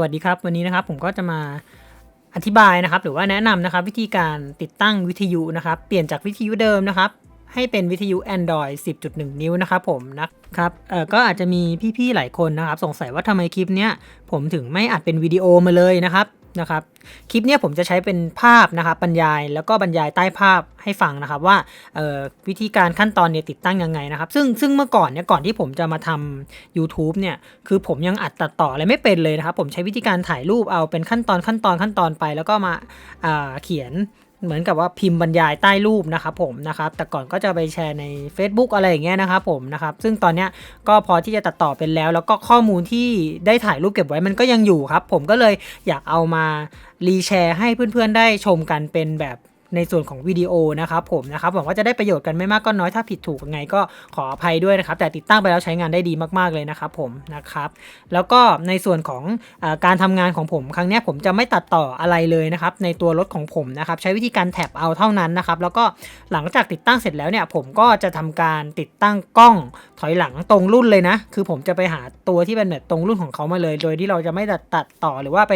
วัสดีครับ วันนี้นะครับผมก็จะมาอธิบายนะครับ หรือว่าแนะนำนะครับ วิธีการติดตั้งวิทยุนะครับ เปลี่ยนจากวิทยุเดิมนะครับ ให้เป็นวิทยุ Android 10.1 นิ้วนะครับผมนะครับเออก็อาจจะมีพี่ๆหลายคนนะครับ สงสัยว่าทำไมคลิปเนี้ยผมถึงไม่อัดเป็นวิดีโอมาเลยนะครับ นะครับคลิปเนี้ยผมจะใช้เป็นภาพนะครับบรรยายแล้วก็บรรยายใต้ภาพให้ฟังนะครับว่าวิธีการขั้นตอนเนี่ยติดตั้งยังไงนะครับ ซึ่งซึ่งเมื่อก่อนเนี่ยก่อนที่ผมจะมาทำ YouTube เนี่ยคือผมยังอัดตัดต่ออะไรไม่เป็นเลยนะครับ ผมใช้วิธีการถ่ายรูปเอาเป็นขั้นตอนขั้นตอนขั้นตอนไป แล้วก็มาอ่าเขียน เหมือนกับว่าพิมพ์บรรยายใต้รูปนะครับผมนะครับแต่ก่อนก็จะไปแชร์ใน Facebook อะไรอย่างเงี้ยนะครับผมนะครับซึ่งตอนเนี้ยก็พอที่จะตัดต่อเป็นแล้ว แล้วก็ข้อมูลที่ได้ถ่ายรูปเก็บไว้มันก็ยังอยู่ครับ ผมก็เลยอยากเอามารีแชร์ให้เพื่อนๆได้ชมกันเป็นแบบ ในส่วนของวิดีโอนะครับผมนะครับหวังว่าจะได้ประโยชน์กันไม่มากก็น้อยถ้าผิดถูกยังไงก็ขออภัยด้วยนะครับ แต่ติดตั้งไปแล้วใช้งานได้ดีมากๆเลยนะครับผมนะครับ แล้วก็ในส่วนของอการทำงานของผมครั้งนี้ผมจะไม่ตัดต่ออะไรเลยนะครับ ในตัวรถของผมนะครับ ใช้วิธีการแท็บเอาเท่านั้นนะครับ แล้วก็หลังจากติดตั้งเสร็จแล้วเนี่ย ผมก็จะทำการติดตั้งกล้องถอยหลังตรงรุ่นเลยนะ คือผมจะไปหาตัวที่เป็นแบบตรงรุ่นของเขามาเลย โดยที่เราจะไม่ตัดตัดต่อหรือว่าไป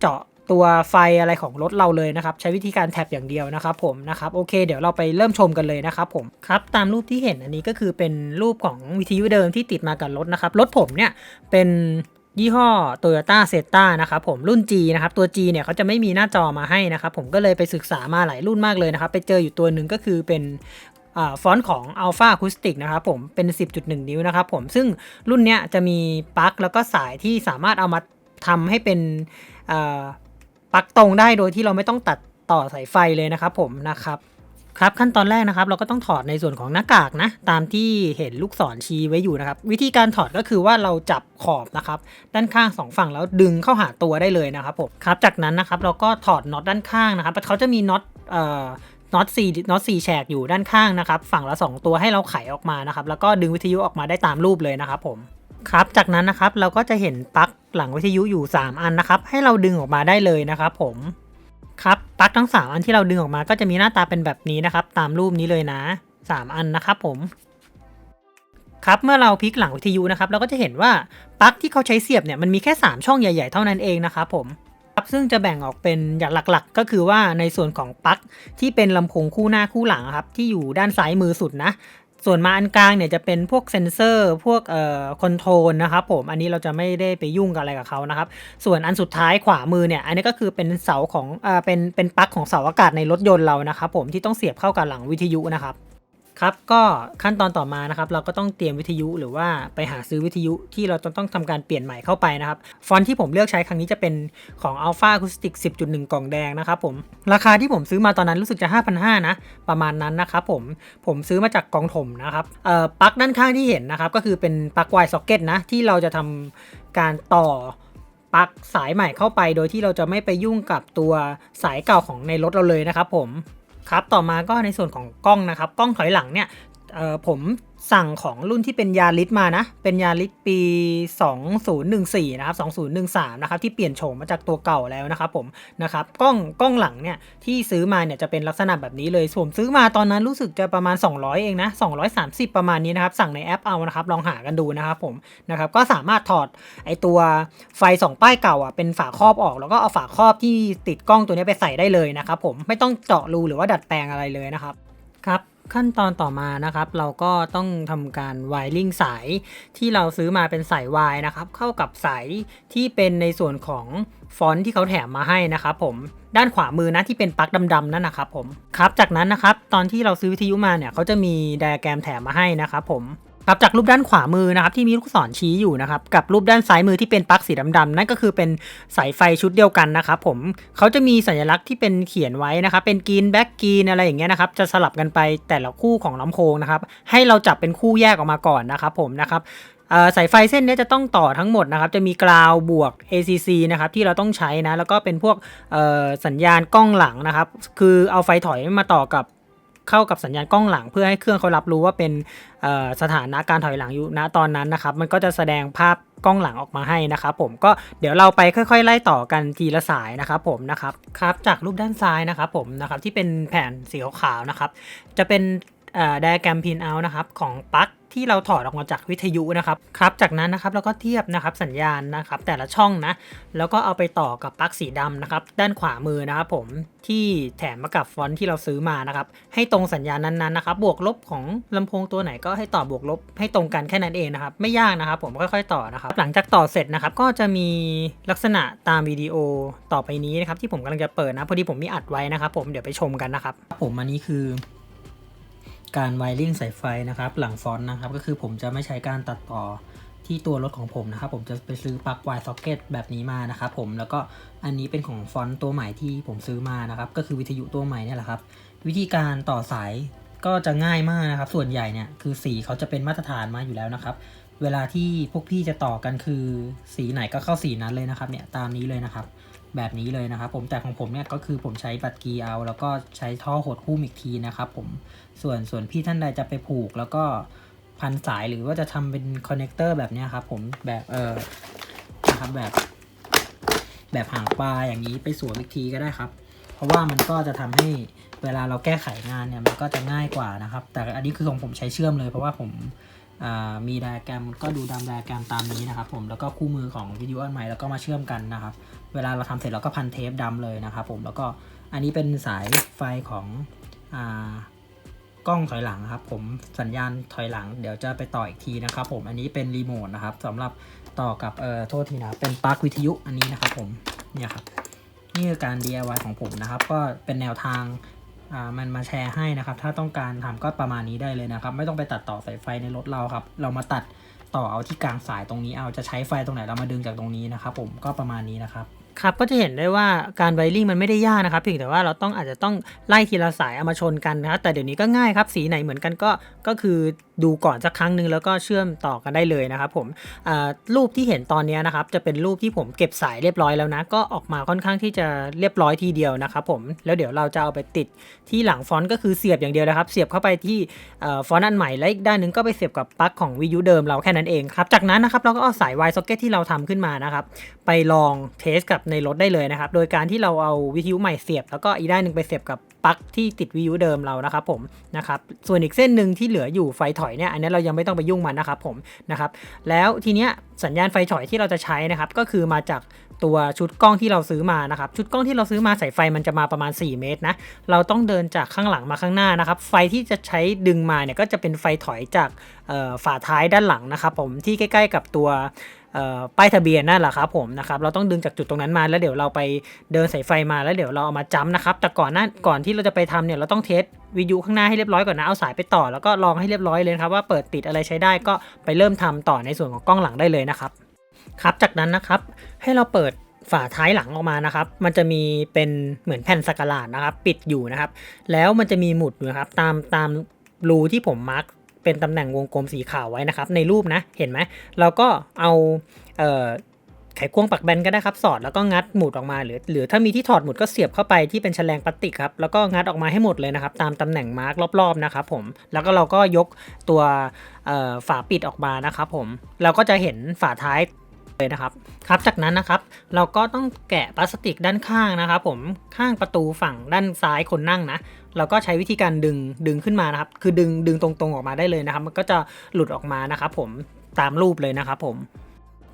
เจาะ ตัวไฟอะไรของรถเราเลยนะครับใช้วิธีการแท็บอย่างเดียวนะครับผมนะครับโอเคเดี๋ยวเราไปเริ่มชมกันเลยนะครับผมครับตามรูปที่เห็นอันนี้ก็คือเป็นรูปของวิทยุเดิมที่ติดมากับรถนะครับรถผมเนี่ยเป็นยี่ห้อ Toyota s e t a นะครับผมรุ่น G นะครับตัว G เนี่ยเขาจะไม่มีหน้าจอมาให้นะครับผมก็เลยไปศึกษามาหลายรุ่นมากเลยนะครับไปเจออยู่ตัวหนึ่งก็คือเป็นอฟอนต์ของ Alpha Acoustic นะครับผมเป็น 10.1 นิ้วนะครับผมซึ่งรุ่นเนี้ยจะมีปลั๊กแล้วก็สายที่สามารถเอามาทำให้เป็น ปลั๊กตรงได้โดยที่เราไม่ต้องตัดต่อสายไฟเลยนะครับผมนะครับครับขั้นตอนแรกนะครับเราก็ต้องถอดในส่วนของหน้ากากนะตามที่เห็นลูกศรชี้ไว้อยู่นะครับ วิธีการถอดก็คือว่าเราจับขอบนะครับ ด้านข้างสองฝั่งแล้วดึงเข้าหาตัวได้เลยนะครับผมครับจากนั้นนะครับเราก็ถอดน็อตด้านข้างนะครับเขาจะมีน็อตเอ่อน็อตสี่น็อตสี่แฉกอยู่ด้านข้างนะครับ ฝั่งละ 2 ตัวให้เราไขออกมานะครับ แล้วก็ดึงวิทยุออกมาได้ตามรูปเลยนะครับผม ครับ จากนั้นนะครับเราก็จะเห็นปลั๊กหลังวิทยุอยู่ 3 อันนะครับ ให้เราดึงออกมาได้เลยนะครับ ผมครับปลั๊กทั้ง 3 อันที่เราดึงออกมาก็จะมีหน้าตาเป็นแบบนี้นะครับ ตามรูปนี้เลยนะ 3 อันนะครับ ผม ครับเมื่อเราพลิกหลังวิทยุนะครับ เราก็จะเห็นว่าปลั๊กที่เขาใช้เสียบเนี่ยมันมีแค่ 3 ช่องใหญ่ ๆ เท่านั้นเองนะครับผมครับซึ่งจะแบ่งออกเป็นอย่างหลักๆ ก็คือว่าในส่วนของปลั๊กที่เป็นลำโพงคู่หน้าคู่หลังครับที่อยู่ด้านซ้ายมือสุดนะ ส่วนมาอันกลางเนี่ยจะเป็นพวกเซนเซอร์ พวกเอ่อคอนโทรลนะครับผมอันนี้เราจะไม่ได้ไปยุ่งกับอะไรกับเขานะครับ ส่วนอันสุดท้ายขวามือเนี่ย อันนี้ก็คือเป็นเสาของเอ่อเป็นเป็นปลั๊กของเสาอากาศในรถยนต์เรานะครับผมที่ต้องเสียบเข้ากับหลังวิทยุนะครับ ครับก็ขั้นตอนต่อมานะครับเราก็ต้องเตรียมวิทยุหรือว่าไปหาซื้อวิทยุที่เราต้องต้องทำการเปลี่ยนใหม่เข้าไปนะครับ ฟอนต์ที่ผมเลือกใช้ครั้งนี้จะเป็นของ Alpha Acoustic 10.1 กล่องแดงนะครับผมราคาที่ผมซื้อมาตอนนั้นรู้สึกจะ 5,500 นะ ประมาณนั้นนะครับผมผมซื้อมาจากกองถมนะครับเอ่อปลั๊กด้านข้างที่เห็นนะครับ ก็คือเป็นปลั๊กไวซ็อกเก็ตนะ ที่เราจะทำการต่อปลั๊กสายใหม่เข้าไป โดยที่เราจะไม่ไปยุ่งกับตัวสายเก่าของในรถเราเลยนะครับผม ครับต่อมาก็ในส่วนของกล้องนะครับกล้องถอยหลังเนี่ยเอ่อผม สั่งของรุ่นที่เป็นยาริสมานะ เป็นยาริสปี 2014 นะครับ 2013 นะครับ ที่เปลี่ยนโฉมมาจากตัวเก่าแล้วนะครับผม นะครับ กล้อง กล้องหลังเนี่ย ที่ซื้อมาเนี่ยจะเป็นลักษณะแบบนี้เลยผมซื้อมาตอนนั้นรู้สึกจะประมาณ 200 เองนะ 230 ประมาณนี้นะครับ สั่งในแอปเอานะครับ ลองหากันดูนะครับผม นะครับ ก็สามารถถอดไอตัวไฟสองป้ายเก่าอะ เป็นฝาครอบออก แล้วก็เอาฝาครอบที่ติดกล้องตัวนี้ไปใส่ได้เลยนะครับผม ไม่ต้องเจาะรูหรือว่าดัดแปลงอะไรเลยนะครับ ครับ ขั้นตอนต่อมานะครับ เราก็ต้องทำการไวริงสายที่เราซื้อมาเป็นสายวายนะครับ เข้ากับสายที่เป็นในส่วนของฟอนต์ที่เขาแถมมาให้นะครับผมด้านขวามือนะที่เป็นปลั๊กดำๆนั่นนะครับผมครับจากนั้นนะครับตอนที่เราซื้อวิทยุมาเนี่ยเขาจะมีไดอะแกรมแถมมาให้นะครับผม ครับจากรูปด้านขวามือนะครับที่มีลูกศรชี้อยู่นะครับกับรูปด้านซ้ายมือที่เป็นปลั๊กสีดำๆนั่นก็คือเป็นสายไฟชุดเดียวกันนะครับผมเขาจะมีสัญลักษณ์ที่เป็นเขียนไว้นะครับเป็นกรีนแบ็กกรีนอะไรอย่างเงี้ยนะครับจะสลับกันไปแต่ละคู่ของลำโพงนะครับให้เราจับเป็นคู่แยกออกมาก่อนนะครับผมนะครับสายไฟเส้นนี้จะต้องต่อทั้งหมดนะครับ จะมีกราวบวก ACC นะครับที่เราต้องใช้นะ แล้วก็เป็นพวกสัญญาณกล้องหลังนะครับ คือเอาไฟถอยมาต่อกับ เข้ากับสัญญาณกล้องหลัง เพื่อให้เครื่องเขารับรู้ว่าเป็นสถานะการถอยหลังอยู่ณตอนนั้นนะครับมันก็จะแสดงภาพกล้องหลังออกมาให้นะครับผมก็เดี๋ยวเราไปค่อยๆ ไล่ต่อกันทีละสายนะครับผมนะครับครับจากรูปด้านซ้ายนะครับผมนะครับที่เป็นแผ่นสีขาวๆนะครับจะเป็นไดอะแกรมพินเอานะครับของปลั๊ก ที่เราถอดออกมาจากวิทยุนะครับครับ จากนั้นนะครับเราก็เทียบนะครับสัญญาณนะครับแต่ละช่องนะแล้วก็เอาไปต่อกับปลั๊กสีดำนะครับด้านขวามือนะครับผมที่แถมมากับฟอนต์ที่เราซื้อมานะครับให้ตรงสัญญาณนั้นๆนะครับบวกลบของลำโพงตัวไหนก็ให้ต่อบวกลบให้ตรงกันแค่นั้นเองนะครับไม่ยากนะครับผมค่อยๆต่อนะครับหลังจากต่อเสร็จนะครับก็จะมีลักษณะตามวิดีโอต่อไปนี้นะครับที่ผมกำลังจะเปิดนะพอดีผมมีอัดไว้นะครับผมเดี๋ยวไปชมกันนะครับผมอันนี้คือ การไวริ่งสายไฟนะครับ หลังฟอนต์นะครับ ก็คือผมจะไม่ใช้การตัดต่อที่ตัวรถของผมนะครับ ผมจะไปซื้อปลั๊กไวซ็อกเก็ตแบบนี้มานะครับผมแล้วก็อันนี้เป็นของฟอนต์ตัวใหม่ที่ผมซื้อมานะครับ ก็คือวิทยุตัวใหม่นี่แหละครับ วิธีการต่อสายก็จะง่ายมากนะครับ ส่วนใหญ่เนี่ยคือสีเขาจะเป็นมาตรฐานมาอยู่แล้วนะครับ เวลาที่พวกพี่จะต่อกันคือสีไหนก็เข้าสีนั้นเลยนะครับเนี่ยตามนี้เลยนะครับ แบบนี้เลยนะครับผมแต่ของผมเนี่ยก็คือผมใช้บัตรกีเอาแล้วก็ใช้ท่อหดหุ้มอีกทีนะครับผมส่วนส่วนพี่ท่านใดจะไปผูกแล้วก็พันสายหรือว่าจะทำเป็นคอนเนคเตอร์แบบนี้ครับผมแบบเออนะครับแบบ แบบหางปลาอย่างนี้ไปสวมอีกทีก็ได้ครับ เพราะว่ามันก็จะทำให้เวลาเราแก้ไขงานเนี่ยมันก็จะง่ายกว่านะครับ แต่อันนี้คือของผมใช้เชื่อมเลย เพราะว่าผมมีไดอะแกรมก็ดูตามไดอะแกรมตามนี้นะครับผมแล้วก็คู่มือของวิดีโออันใหม่แล้วก็มาเชื่อมกันนะครับ เวลาเราทำเสร็จเราก็พันเทปดำเลยนะครับผมแล้วก็อันนี้เป็นสายไฟของอ่ากล้องถอยหลังครับ ผมสัญญาณถอยหลัง เดี๋ยวจะไปต่ออีกทีนะครับผมอันนี้เป็นรีโมทนะครับสำหรับต่อกับเอ่อโทษทีนะเป็นปลั๊กวิทยุอันนี้นะครับผมเนี่ยครับนี่คือการ DIY ของผมนะครับ ก็เป็นแนวทางอ่ามันมาแชร์ให้นะครับ ถ้าต้องการทำก็ประมาณนี้ได้เลยนะครับ ไม่ต้องไปตัดต่อสายไฟในรถเราครับ เรามาตัดต่อเอาที่กลางสายตรงนี้เอาจะใช้ไฟตรงไหนเรามาดึงจากตรงนี้นะครับ ผมก็ประมาณนี้นะครับ ครับก็จะเห็นได้ว่าการไวริ่งมันไม่ได้ยากนะครับเพียงแต่ว่าเราต้องอาจจะต้องไล่ทีละสายเอามาชนกันนะครับแต่เดี๋ยวนี้ก็ง่ายครับสีไหนเหมือนกันก็ก็คือดูก่อนสักครั้งหนึ่งแล้วก็เชื่อมต่อกันได้เลยนะครับผมรูปที่เห็นตอนนี้นะครับจะเป็นรูปที่ผมเก็บสายเรียบร้อยแล้วนะก็ออกมาค่อนข้างที่จะเรียบร้อยทีเดียวนะครับผมแล้วเดี๋ยวเราจะเอาไปติดที่หลังฟอนต์ก็คือเสียบอย่างเดียวนะครับ เสียบเข้าไปที่ฟอนต์อันใหม่แล้วอีกด้านหนึ่งก็ไปเสียบกับปลั๊กของวิทยุเดิมเราแค่นั้นเองครับจากนั้นนะครับเราก็เอาสาย Y socket ที่เราทำขึ้นมานะครับไปลองเทสกับในรถได้เลยนะครับโดยการที่เราเอาวิทยุใหม่เสียบ แล้วก็อีกด้านหนึ่งไปเสียบกับ ปลั๊กที่ติดวิทยุเดิมเรานะครับผมนะครับส่วนอีกเส้นหนึ่งที่เหลืออยู่ไฟถอยเนี่ยอันนี้เรายังไม่ต้องไปยุ่งมันนะครับผมนะครับแล้วทีเนี้ยสัญญาณไฟถอยที่เราจะใช้นะครับก็คือมาจากตัวชุดกล้องที่เราซื้อมานะครับชุดกล้องที่เราซื้อมาสายไฟมันจะมาประมาณ 4 เมตรนะเราต้องเดินจากข้างหลังมาข้างหน้านะครับไฟที่จะใช้ดึงมาเนี่ยก็จะเป็นไฟถอยจากฝาท้ายด้านหลังนะครับผมที่ใกล้ ๆ กับตัว ป้ายทะเบียนนั่นแหละครับผมนะครับเราต้องดึงจากจุดตรงนั้นมาแล้วเดี๋ยวเราไปเดินสายไฟมาแล้วเดี๋ยวเราเอามาจ้ำนะครับ แต่ก่อนหน้าก่อนที่เราจะไปทำเนี่ยเราต้องเทสวิทยุข้างหน้าให้เรียบร้อยก่อนนะเอาสายไปต่อแล้วก็ลองให้เรียบร้อยเลยครับว่าเปิดติดอะไรใช้ได้ก็ไปเริ่มทำต่อในส่วนของกล้องหลังได้เลยนะครับครับจากนั้นนะครับให้เราเปิดฝาท้ายหลังออกมานะครับ มันจะมีเป็นเหมือนแผ่นสกหลาดนะครับ ปิดอยู่นะครับ แล้วมันจะมีหมุดอยู่นะครับ ตามตามรูที่ผมมาร์ก เป็นตำแหน่งวงกลมสีขาวไว้นะครับ ในรูปนะ เห็นไหมเราก็เอาเออไขควงปักแบนก็ได้ครับ สอดแล้วก็งัดหมุดออกมาหรือ หรือถ้ามีที่ถอดหมุดก็เสียบเข้าไปที่เป็นแฉลงพลาสติกครับ แล้วก็งัดออกมาให้หมดเลยนะครับ ตามตำแหน่งมาร์กรอบๆนะครับผม แล้วก็เราก็ยกตัวฝาปิดออกมานะครับผม เราก็จะเห็นฝาท้าย เลยนะครับครับ จากนั้นนะครับเราก็ต้องแกะพลาสติกด้านข้างนะครับ ผมข้างประตูฝั่งด้านซ้ายคนนั่งนะเราก็ใช้วิธีการดึงดึงขึ้นมานะครับ คือดึงดึงตรงๆออกมาได้เลยนะครับ มันก็จะหลุดออกมานะครับ ผมตามรูปเลยนะครับ ผม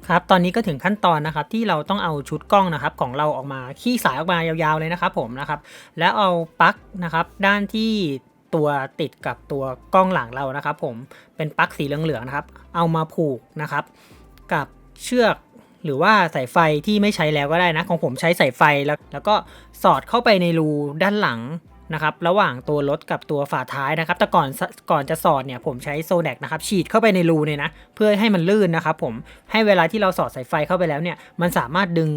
ครับตอนนี้ก็ถึงขั้นตอนนะครับที่เราต้องเอาชุดกล้องนะครับของเราออกมาขี้สายออกมายาวๆเลยนะครับ ผมนะครับ แล้วเอาปลั๊กนะครับ ด้านที่ตัวติดกับตัวกล้องหลังเรานะครับ ผมเป็นปลั๊กสีเหลืองๆนะครับ เอามาผูกนะครับ กับ เชือกหรือว่าสายไฟที่ไม่ใช้แล้วก็ได้นะ ของผมใช้สายไฟแล้ว แล้วก็สอดเข้าไปในรูด้านหลังนะครับ ระหว่างตัวรถกับตัวฝาท้ายนะครับ แต่ก่อนก่อนจะสอดเนี่ยผมใช้โซแดกนะครับฉีดเข้าไปในรูเนี่ยนะเพื่อให้มันลื่นนะครับผมให้เวลาที่เราสอดสายไฟเข้าไปแล้วเนี่ยมันสามารถดึง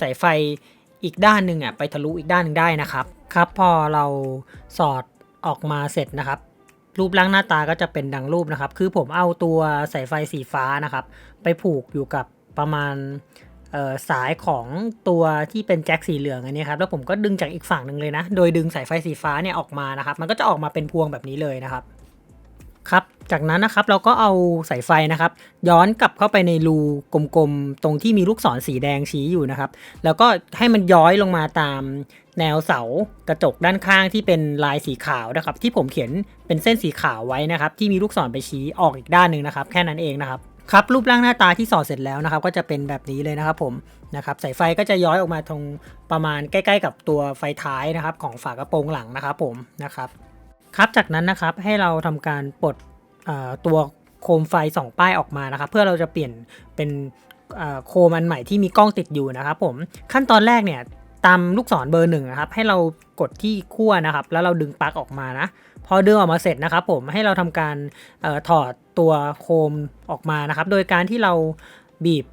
สายไฟอีกด้านหนึ่งอะไปทะลุอีกด้านหนึ่งได้นะครับครับ พอเราสอดออกมาเสร็จนะครับ รูปร่างหน้าตาก็จะเป็นดังรูปนะครับ คือผมเอาตัวสายไฟสีฟ้านะครับ ไปผูกอยู่กับประมาณสายของตัวที่เป็นแจ็คสีเหลืองอันนี้ครับแล้วผมก็ดึงจากอีกฝั่งหนึ่งเลยนะ โดยดึงสายไฟสีฟ้าเนี่ยออกมานะครับ มันก็จะออกมาเป็นพวงแบบนี้เลยนะครับครับ จากนั้นนะครับเราก็เอาสายไฟนะครับ ย้อนกลับเข้าไปในรูกลมๆ ตรงที่มีลูกศรสีแดงชี้อยู่นะครับ แล้วก็ให้มันย้อยลงมาตามแนวเสากระจกด้านข้างที่เป็นลายสีขาวนะครับ ที่ผมเขียนเป็นเส้นสีขาวไว้นะครับ ที่มีลูกศรไปชี้ออกอีกด้านหนึ่งนะครับ แค่นั้นเองนะครับครับรูปร่างหน้าตาที่สอดเสร็จแล้วนะครับ ก็จะเป็นแบบนี้เลยนะครับผมนะครับสายไฟก็จะย้อยออกมาตรงประมาณใกล้ๆ กับตัวไฟท้ายนะครับ ของฝากระโปรงหลังนะครับผมนะครับครับจากนั้นนะครับให้เราทำการปลด ตัวโคมไฟสองป้ายออกมานะครับเพื่อเราจะเปลี่ยนเป็นโคมอันใหม่ที่มีกล้องติดอยู่นะครับผมขั้นตอนแรกเนี่ยตามลูกศรเบอร์หนึ่งนะครับให้เรากดที่ขั้วนะครับ แล้วเราดึงปลั๊กออกมานะพอดึงออกมาเสร็จนะครับ ผมให้เราทำการออถอดตัวโคมออกมานะครับ โดยการที่เราบีบ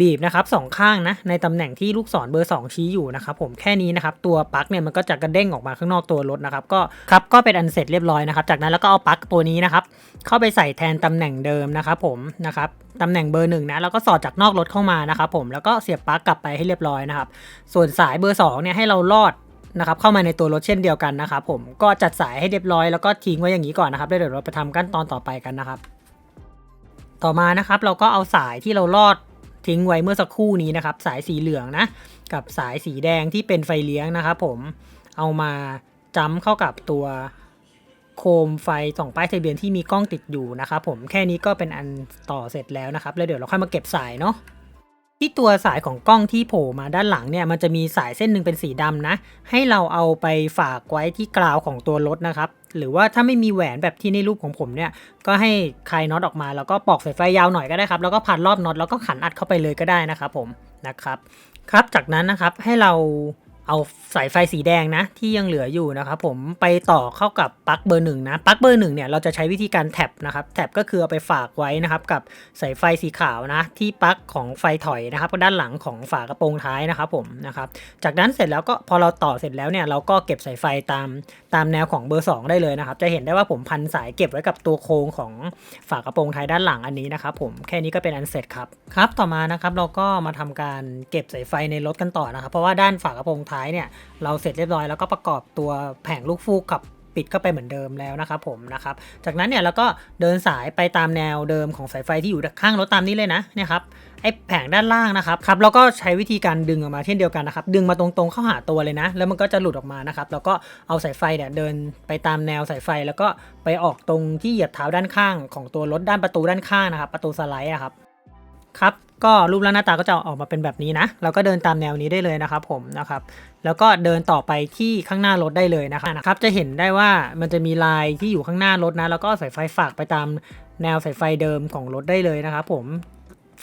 บีบนะครับสองข้างนะในตำแหน่งที่ลูกศรเบอร์ 2 ชี้อยู่นะครับผมแค่นี้นะครับตัวปลั๊กเนี่ยมันก็จะกระเด้งออกมาข้างนอกตัวรถนะครับก็ครับก็เป็นอันเสร็จเรียบร้อยนะครับจากนั้นแล้วก็เอาปลั๊กตัวนี้นะครับเข้าไปใส่แทนตำแหน่งเดิมนะครับผมนะครับตำแหน่งเบอร์หนึ่งนะแล้วก็สอดจากนอกรถเข้ามานะครับผมแล้วก็เสียบปลั๊กกลับไปให้เรียบร้อยนะครับส่วนสายเบอร์2เนี่ยให้เราลอดนะครับเข้ามาในตัวรถเช่นเดียวกันนะครับผมก็จัดสายให้เรียบร้อยแล้วก็ทิ้งไว้อย่างนี้ก่อนนะครับเดี๋ยวเราไปทำขั้นตอนต่อไปกันนะครับ ต่อมานะครับเราก็เอาสายที่เราลอด ทิ้งไว้เมื่อสักครู่นี้นะครับ สายสีเหลืองนะ กับสายสีแดงที่เป็นไฟเลี้ยงนะครับผมเอามาจ้ำเข้ากับตัวโคมไฟสองป้ายทะเบียนที่มีกล้องติดอยู่นะครับผมแค่นี้ก็เป็นอันต่อเสร็จแล้วนะครับ แล้วเดี๋ยวเราค่อยมาเก็บสายเนาะ ที่ตัวสายของกล้องที่โผล่มาด้านหลังเนี่ยมันจะมีสายเส้นหนึ่งเป็นสีดำนะ ให้เราเอาไปฝากไว้ที่กราวของตัวรถนะครับ หรือว่าถ้าไม่มีแหวนแบบที่ในรูปของผมเนี่ย ก็ให้คลายน็อตออกมาแล้วก็ปอกสายไฟยาวหน่อยก็ได้ครับ แล้วก็พันรอบน็อตแล้วก็ขันอัดเข้าไปเลยก็ได้นะครับผมนะครับ ครับจากนั้นนะครับให้เรา เอาสายไฟสีแดงนะที่ยังเหลืออยู่นะครับผมไปต่อเข้ากับปลั๊กเบอร์หนึ่งนะปลั๊กเบอร์หนึ่งเนี่ยเราจะใช้วิธีการแท็บนะครับแท็บก็คือเอาไปฝากไว้นะครับกับสายไฟสีขาวนะที่ปลั๊กของไฟถอยนะครับด้านหลังของฝากระโปรงท้ายนะครับผมนะครับจากนั้นเสร็จแล้วก็พอเราต่อเสร็จแล้วเนี่ยเราก็เก็บสายไฟตามตามแนวของเบอร์ 2 ได้เลยนะครับจะเห็นได้ว่าผมพันสายเก็บไว้กับตัวโค้งของฝากระโปรงท้ายด้านหลังอันนี้นะครับผมแค่นี้ก็เป็นอันเสร็จครับครับต่อมานะครับเราก็มาทำการเก็บสายไฟในรถกันต่อนะครับเพราะว่าด้านฝากระโปรงท้ายเนี่ยเราเสร็จเรียบร้อยแล้วก็ประกอบตัวแผงลูกฟูกกับปิดเข้าไปเหมือนเดิมแล้วนะครับผมนะครับ จากนั้นเนี่ยเราก็เดินสายไปตามแนวเดิมของสายไฟที่อยู่ข้างรถตามนี้เลยนะเนี่ยครับไอ้แผงด้านล่างนะครับครับเราก็ใช้วิธีการดึงออกมาเช่นเดียวกันนะครับ ดึงมาตรงๆเข้าหาตัวเลยนะ แล้วมันก็จะหลุดออกมานะครับ แล้วก็เอาสายไฟเนี่ยเดินไปตามแนวสายไฟ แล้วก็ไปออกตรงที่เหยียบเท้าด้านข้างของตัวรถด้านประตูด้านข้างนะครับ ประตูสไลด์อะครับครับ ก็รูปร่างหน้าตาก็จะออกมาเป็นแบบนี้นะเราก็เดินตามแนวนี้ได้เลยนะครับผมนะครับแล้วก็เดินต่อไปที่ข้างหน้ารถได้เลยนะครับจะเห็นได้ว่ามันจะมีลายที่อยู่ข้างหน้ารถนะ แล้วก็สายไฟฝากไปตามแนวสายไฟเดิมของรถได้เลยนะครับผม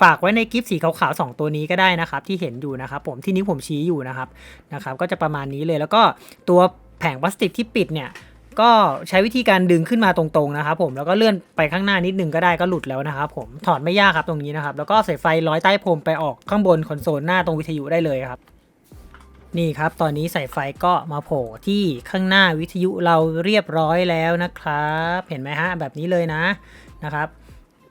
ฝากไว้ในกิฟสีขาวๆ2ตัวนี้ก็ได้นะครับ ที่เห็นอยู่นะครับ ผมที่นิ้วผมชี้อยู่นะครับนะครับ ก็จะประมาณนี้เลยแล้วก็ตัวแผงพลาสติกที่ปิดเนี่ย ก็ใช้วิธีการดึงขึ้นมาตรงๆนะครับผมแล้วก็เลื่อนไปข้างหน้านิดนึงก็ได้ก็หลุดแล้วนะครับผมถอดไม่ยากครับตรงนี้นะครับแล้วก็สายไฟร้อยใต้พรมไปออกข้างบนคอนโซลหน้าตรงวิทยุได้เลยครับนี่ครับตอนนี้สายไฟก็มาโผล่ที่ข้างหน้าวิทยุเราเรียบร้อยแล้วนะครับ เห็นไหมฮะแบบนี้เลยนะนะครับ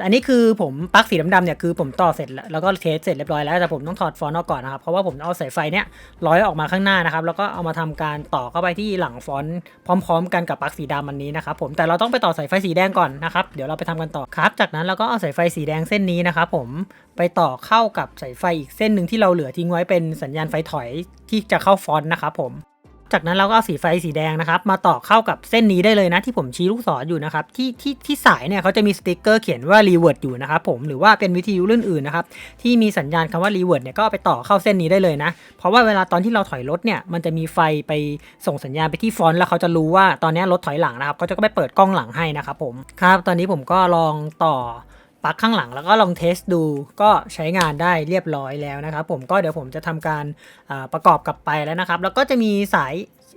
อันนี้คือผมปลั๊กสีดำๆเนี่ยคือผมต่อเสร็จแล้วแล้วก็เทสเสร็จเรียบร้อยแล้วแต่ผมต้องถอดฟอนต์ออกก่อนนะครับเพราะว่าผมเอาสายไฟเนี่ยร้อยออกมาข้างหน้านะครับแล้วก็เอามาทำการต่อเข้าไปที่หลังฟอนต์พร้อม ๆ กันกับปลั๊กสีดำอันนี้นะครับผมแต่เราต้องไปต่อสายไฟสีแดงก่อนนะครับเดี๋ยวเราไปทำกันต่อครับจากนั้นเราก็เอาสายไฟสีแดงเส้นนี้นะครับผมไปต่อเข้ากับสายไฟอีกเส้นหนึ่งที่เราเหลือทิ้งไว้เป็นสัญญาณไฟถอยที่จะเข้าฟอนต์นะครับผม จากนั้นเราก็เอาสีไฟสีแดงนะครับมาต่อเข้ากับเส้นนี้ได้เลยนะที่ผมชี้ลูกศรอยู่นะครับที่ที่ที่สายเนี่ยเขาจะมีสติกเกอร์เขียนว่ารีเวิร์ดอยู่นะครับผมหรือว่าเป็นวิทยุรุ่นอื่นนะครับที่มีสัญญาณคำว่ารีเวิร์ดเนี่ยก็ไปต่อเข้าเส้นนี้ได้เลยนะ เพราะว่าเวลาตอนที่เราถอยรถเนี่ยมันจะมีไฟไปส่งสัญญาณไปที่ฟอนต์แล้วเขาจะรู้ว่าตอนนี้รถถอยหลังนะครับเขาจะก็ไปเปิดกล้องหลังให้นะครับผมครับตอนนี้ผมก็ลองต่อ ปลั๊กข้างหลังแล้วก็ลองเทสดูก็ใช้งานได้เรียบร้อยแล้วนะครับผมก็เดี๋ยวผมจะทำการประกอบกลับไปแล้วนะครับ แล้วก็จะมีสาย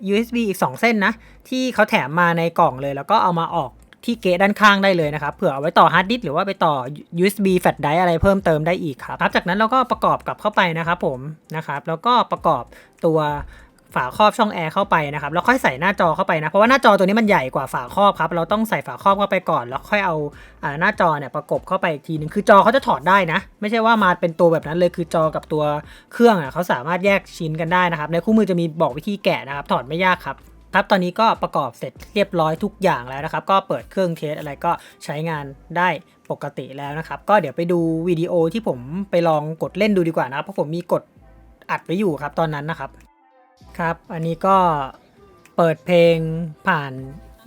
USB อีก 2 เส้นนะ ที่เขาแถมมาในกล่องเลย แล้วก็เอามาออกที่เกะด้านข้างได้เลยนะครับ เผื่อเอาไว้ต่อฮาร์ดดิสก์หรือว่าไปต่อ USB แฟลชไดร์อะไรเพิ่มเติมได้อีกครับ จากนั้นเราก็ประกอบกลับเข้าไปนะครับผมนะครับ แล้วก็ประกอบตัว ฝาครอบช่องแอร์เข้าไปนะครับแล้วค่อยใส่หน้าจอเข้าไปนะเพราะว่าหน้าจอตัวนี้มันใหญ่กว่าฝาครอบครับเราต้องใส่ฝาครอบเข้าไปก่อน แล้วค่อยเอาหน้าจอเนี่ยประกบเข้าไปอีกทีนึงคือจอเขาจะถอดได้นะ ไม่ใช่ว่ามาเป็นตัวแบบนั้นเลยคือจอกับตัวเครื่องอะเขาสามารถแยกชิ้นกันได้นะครับในคู่มือจะมีบอกวิธีแกะนะครับถอดไม่ยากครับครับตอนนี้ก็ประกอบเสร็จเรียบร้อยทุกอย่างแล้วนะครับ ก็เปิดเครื่องเทสอะไรก็ใช้งานได้ปกติแล้วนะครับ ก็เดี๋ยวไปดูวิดีโอที่ผมไปลองกดเล่นดูดีกว่านะครับเพราะผมมีกดอัดไว้อยู่ครับตอนนั้นนะครับ ครับ อันนี้ก็เปิดเพลงผ่าน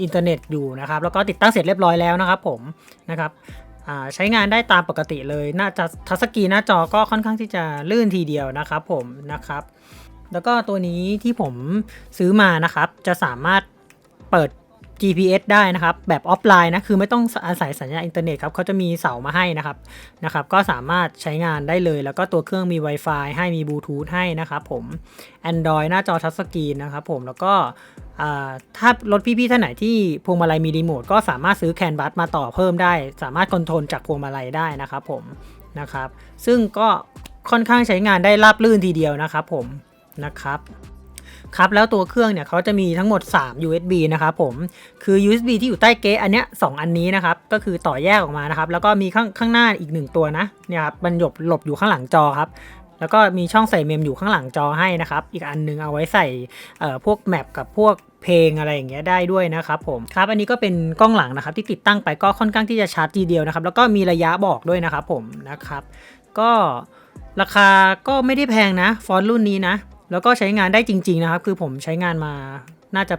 อินเทอร์เน็ตอยู่นะครับ แล้วก็ติดตั้งเสร็จเรียบร้อยแล้วนะครับผมนะครับใช้งานได้ตามปกติเลยน่าจะทัชสกรีนหน้าจอก็ค่อนข้างที่จะลื่นทีเดียวนะครับผมนะครับ แล้วก็ตัวนี้ที่ผมซื้อมานะครับ จะสามารถเปิด GPS ได้นะครับแบบออฟไลน์นะคือไม่ต้องอาศัยสัญญาณอินเทอร์เน็ตครับเขาจะมีเสามาให้นะครับนะครับก็สามารถใช้งานได้เลย แล้วก็ตัวเครื่องมี Wi-Fi ให้มีบลูทูธให้นะครับผม Android หน้าจอทัชสกรีนนะครับผมแล้วก็ถ้ารถพี่ๆท่านไหนที่พวงมาลัยมีรีโมทก็สามารถซื้อแคนบัสมาต่อเพิ่มได้ สามารถคอนโทรลจากพวงมาลัยได้นะครับผมนะครับซึ่งก็ค่อนข้างใช้งานได้ราบรื่นทีเดียวนะครับผมนะครับ ครับแล้วตัวเครื่องเนี่ยเขาจะมีทั้งหมด 3 USB นะครับผมคือ USB ที่อยู่ใต้เก๊ะอันเนี้ยสอันนี้นะครับก็คือต่อแยกออกมานะครับแล้วก็มีข้างข้างหน้าอีก 1 ตัวนะเนี่ยครับมันหยบหลบอยู่ข้างหลังจอครับแล้วก็มีช่องใส่เมมอยู่ข้างหลังจอให้นะครับ อีกอันนึงเอาไว้ใส่เอ่อพวกแมปกับพวกเพลงอะไรอย่างเงี้ยได้ด้วยนะครับผมครับอันนี้ก็เป็นกล้องหลังนะครับที่ติดตั้งไปก็ค่อนข้างที่จะชัดทีเดียวนะครับ แล้วก็มีระยะบอกด้วยนะครับผมนะครับ ก็ราคาก็ไม่ได้แพงนะ ฟอนต์รุ่นนี้นะ แล้วก็ใช้งานได้จริง ๆ นะครับ คือผมใช้งานมาน่าจะ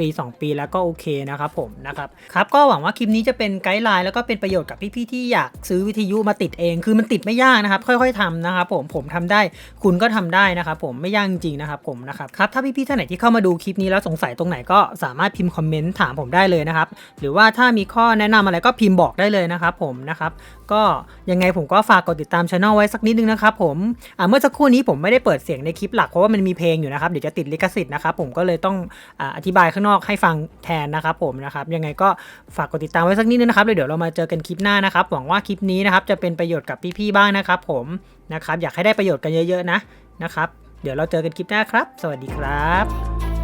ปี 2 ปีแล้วก็โอเคนะครับผมนะครับครับก็หวังว่าคลิปนี้จะเป็นไกด์ไลน์แล้วก็เป็นประโยชน์กับพี่ๆที่อยากซื้อวิทยุมาติดเอง คือมันติดไม่ยากนะครับ ค่อย ๆทำนะครับผมผมทำได้คุณก็ทำได้นะครับผมไม่ยากจริงๆนะครับผมนะครับครับถ้าพี่ๆท่านไหนที่เข้ามาดูคลิปนี้แล้วสงสัยตรงไหนก็สามารถพิมพ์คอมเมนต์ถามผมได้เลยนะครับหรือว่าถ้ามีข้อแนะนำอะไรก็พิมพ์บอกได้เลยนะครับผมนะครับก็ยังไงผมก็ฝากกดติดตามช anel ไว้สักนิดนึงนะครับผมอ่าเมื่อสักครู่นี้ผมไม่ได้เปิดเสียงในคลิปหลักเพราะว่ามันมีเพลงอยู่นะครับเดี๋ยวจะติดลิขสิทธิ์นะครับผมก็เลยต้องอ่าอธิบายข้างนอกให้ฟังแทนนะครับผมนะครับยังไงก็ฝากกดติดตามไว้สักนิดนึงนะครับแล้วเดี๋ยวเรามาเจอกันคลิปหน้านะครับ หวังว่าคลิปนี้นะครับจะเป็นประโยชน์กับพี่ๆบ้างนะครับผมนะครับอยากให้ได้ประโยชน์กันเยอะๆนะนะครับเดี๋ยวเราเจอกันคลิปหน้าครับ สวัสดีครับ